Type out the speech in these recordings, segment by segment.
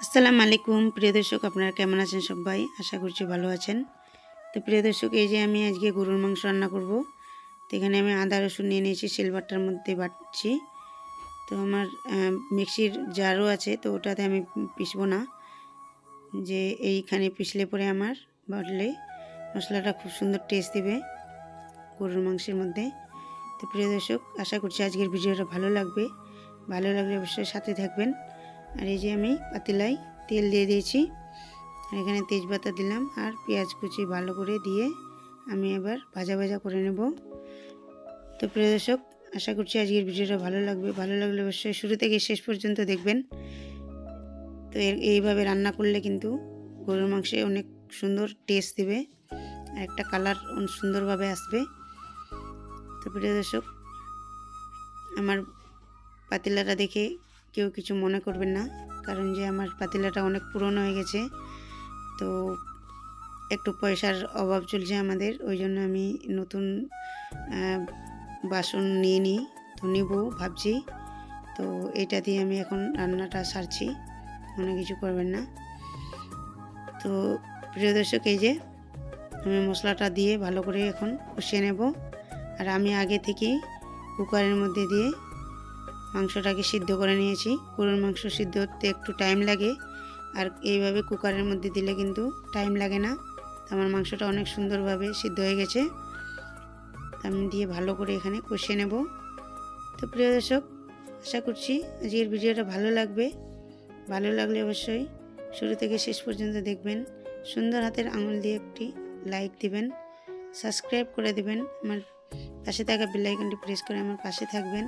আসসালামু আলাইকুম। প্রিয় দর্শক, আপনারা কেমন আছেন সবাই? আশা করছি ভালো আছেন। তো প্রিয় দর্শক, এই যে আমি আজকে গরুর মাংস রান্না করব। তো এখানে আমি আদা, রসুন নিয়ে নিয়েছি শিলবাটার মধ্যে বাটছি। তো আমার মিক্সির জারও আছে, তো ওটাতে আমি পিসবো না। যে এইখানে পিষলে পরে আমার বাটলে মশলাটা খুব সুন্দর টেস্ট দিবে গরুর মাংসের মধ্যে। তো প্রিয় দর্শক, আশা করছি আজকের ভিডিওটা ভালো লাগবে। ভালো লাগলে অবশ্যই সাথে থাকবেন। আর এই যে আমি পাতিলায় তেল দিয়ে দিয়েছি। আর এখানে তেজপাতা দিলাম আর পেঁয়াজ কুচি ভালো করে দিয়ে আমি এবার ভাজা ভাজা করে নেব। তো প্রিয় দর্শক, আশা করছি আজকের ভিডিওটা ভালো লাগবে। ভালো লাগলে অবশ্যই শুরু থেকে শেষ পর্যন্ত দেখবেন। তো এইভাবে রান্না করলে কিন্তু গরুর মাংসে অনেক সুন্দর টেস্ট দেবে আর একটা কালার সুন্দরভাবে আসবে। তো প্রিয় দর্শক, আমার পাতিলাটা দেখে কেউ কিছু মনে করবেন না, কারণ যে আমার পাতিলাটা অনেক পুরনো হয়ে গেছে। তো একটু পয়সার অভাব চলছে আমাদের, ওই জন্য আমি নতুন বাসন নিয়ে নিই, তো নিব ভাবছি। তো এটা দিয়ে আমি এখন রান্নাটা সারছি মনে কিছু করবেন না। তো প্রিয় দর্শক, এই যে আমি মশলাটা দিয়ে ভালো করে এখন কষিয়ে নেব। আর আমি আগে থেকেই কুকারের মধ্যে দিয়ে মাংসটাকে সিদ্ধ করে নিয়েছি। গরুর মাংস সিদ্ধ হতে একটু টাইম লাগে। আর এইভাবে কুকারের মধ্যে দিলে কিন্তু টাইম লাগে না। আমার মাংসটা অনেক সুন্দরভাবে সিদ্ধ হয়ে গেছে। আমি দিয়ে ভালো করে এখানে কষিয়ে নেব। তো প্রিয় দর্শক, আশা করছি আজকের ভিডিওটা ভালো লাগবে। ভালো লাগলে অবশ্যই শুরু থেকে শেষ পর্যন্ত দেখবেন। সুন্দর হাতের আঙুল দিয়ে একটি লাইক দিবেন। সাবস্ক্রাইব করে দিবেন। আমার পাশে থাকা বেলাইকনটি প্রেস করে আমার পাশে থাকবেন।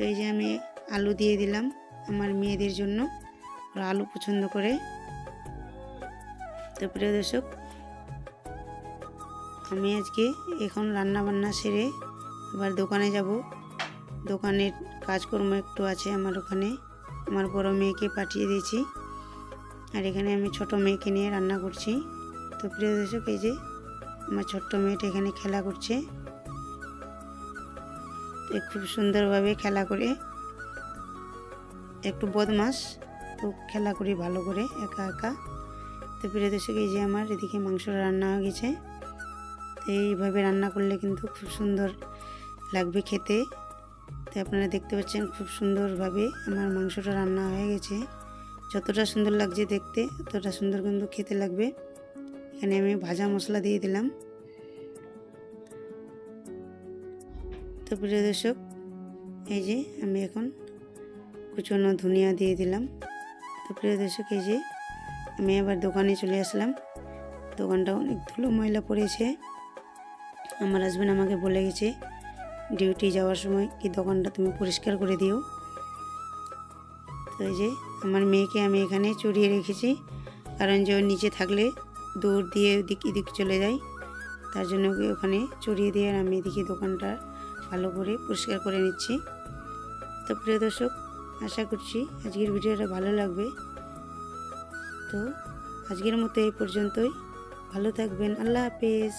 তো এই যে আমি আলু দিয়ে দিলাম আমার মেয়েদের জন্য। ওরা আলু পছন্দ করে। তো প্রিয় দর্শক, আমি আজকে এখন রান্না বান্না সেরে এবার দোকানে যাব। দোকানের কাজকর্ম একটু আছে আমার ওখানে। আমার বড় মেয়েকে পাঠিয়ে দিয়েছি। আর এখানে আমি ছোট মেয়েকে নিয়ে রান্না করছি। তো প্রিয় দর্শক, এই যে আমার ছোট্ট মেয়েটা এখানে খেলা করছে। খুব সুন্দরভাবে খেলা করে। একটু বদমাস তো খেলা করি ভালো করে, একা একা। তো প্রিয় দর্শক, এই যে আমার এদিকে মাংসটা রান্না হয়ে গেছে। তো এইভাবে রান্না করলে কিন্তু খুব সুন্দর লাগবে খেতে। তো আপনারা দেখতে পাচ্ছেন খুব সুন্দরভাবে আমার মাংসটা রান্না হয়ে গেছে। যতটা সুন্দর লাগছে দেখতে, ততটা সুন্দর কিন্তু খেতে লাগবে। এখানে আমি ভাজা মশলা দিয়ে দিলাম। তো প্রিয় দর্শক, এই যে আমি এখন কুচনো ধনিয়া দিয়ে দিলাম। তো প্রিয় দর্শক, এই যে আমি আবার দোকানে চলে আসলাম। দোকানটা অনেক ধুলো ময়লা পড়েছে। আমার হাজব্যান্ড আমাকে বলে গেছে ডিউটি যাওয়ার সময় কি দোকানটা তুমি পরিষ্কার করে দিও? তো এই যে আমার মেয়েকে আমি এখানে চড়িয়ে রেখেছি। কারণ যে নিচে থাকলে দৌড় দিয়ে ওদিক এদিক চলে যায়। তার জন্য ওকে ওখানে চড়িয়ে দিয়ে আর আমি এদিকে দোকানটা ভালো করে পরিষ্কার করে নিচ্ছি। তো প্রিয় দর্শক, আশা করছি আজকের ভিডিওটা ভালো লাগবে। তো আজকের মতো এই পর্যন্তই। ভালো থাকবেন। আল্লাহ হাফেজ।